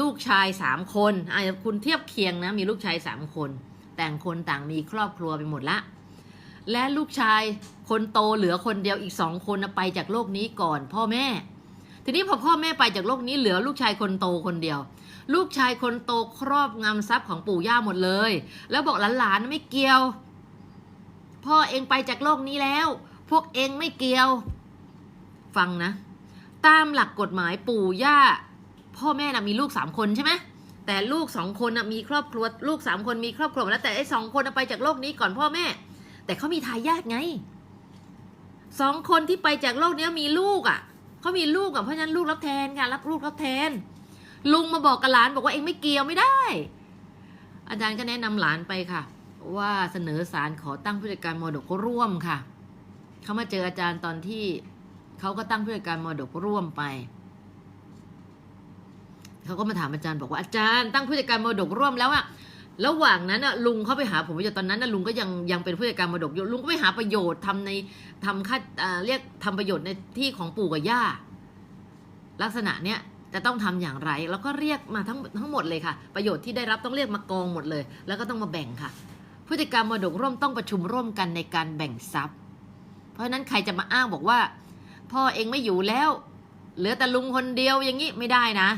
ลูกชายสามคนอะคุณเทียบเคียงนะมีลูกชายสามคน แต่งคนต่างมีครอบครัวไปหมดละ และลูกชายคนโตเหลือคนเดียวอีกสองคนไปจากโลกนี้ก่อน พ่อแม่ ทีนี้พอพ่อแม่ไปจากโลกนี้เหลือลูกชายคนโตคนเดียว ลูกชายคนโตครอบงำทรัพย์ของปู่ย่าหมดเลย แล้วบอกหลานๆไม่เกี่ยว พ่อเองไปจากโลกนี้แล้ว พวกเองไม่เกี่ยว ฟังนะ ตามหลักกฎหมายปู่ย่า พ่อแม่นะมีลูกสามคนใช่ไหมแต่ลูกสองคนนะมีครอบครัวลูกสามคนมีครอบครัวแล้วแต่ไอ้สองคนไปจากโลกนี้ก่อนพ่อแม่ แต่เขามีทายาทไงสองคนที่ไปจากโลกนี้มีลูกอะเขามีลูกอะเพราะฉะนั้นลูกรับแทนค่ะรับลูกรับแทน ลุงมาบอกกับหลานบอกว่าเองไม่เกี่ยวไม่ได้ อาจารย์ก็แนะนำหลานไปค่ะ ว่าเสนอสารขอตั้งผู้จัดการมรดกร่วมค่ะเขามาเจออาจารย์ตอนที่เขาก็ตั้งผู้จัดการมรดกร่วมไป เขาก็มาถามอาจารย์บอกว่าอาจารย์ตั้งผู้จัดการมรดกร่วมแล้วอะระหว่างนั้นอะลุงเขาไปหาผมอยู่ตอนนั้นนะลุงก็ยังยังเป็นผู้จัดการมรดกอยู่ลุงก็ไปหาประโยชน์ทำในทำค่าอ่าเรียกทำประโยชน์ในที่ของปู่กับย่า ลักษณะเนี้ยจะต้องทำอย่างไร แล้วก็เรียกมาทั้งทั้งหมดเลยค่ะ ประโยชน์ที่ได้รับต้องเรียกมากองหมดเลย แล้วก็ต้องมาแบ่งค่ะผู้จัดการมรดกร่วมต้องประชุมร่วมกันในการแบ่งทรัพย์ เพราะฉะนั้นใครจะมาอ้างบอกว่า พ่อเองไม่อยู่แล้ว เหลือแต่ลุงคนเดียวอย่างนี้ไม่ได้นะ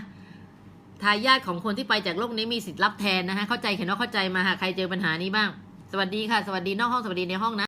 ทายาทของคนที่ไปจากโลกนี้มีสิทธิ์รับแทนนะฮะเข้าใจเขียนว่าเข้าใจมาหาใครเจอปัญหานี้บ้าง สวัสดีค่ะ สวัสดีนอกห้องสวัสดีในห้องนะ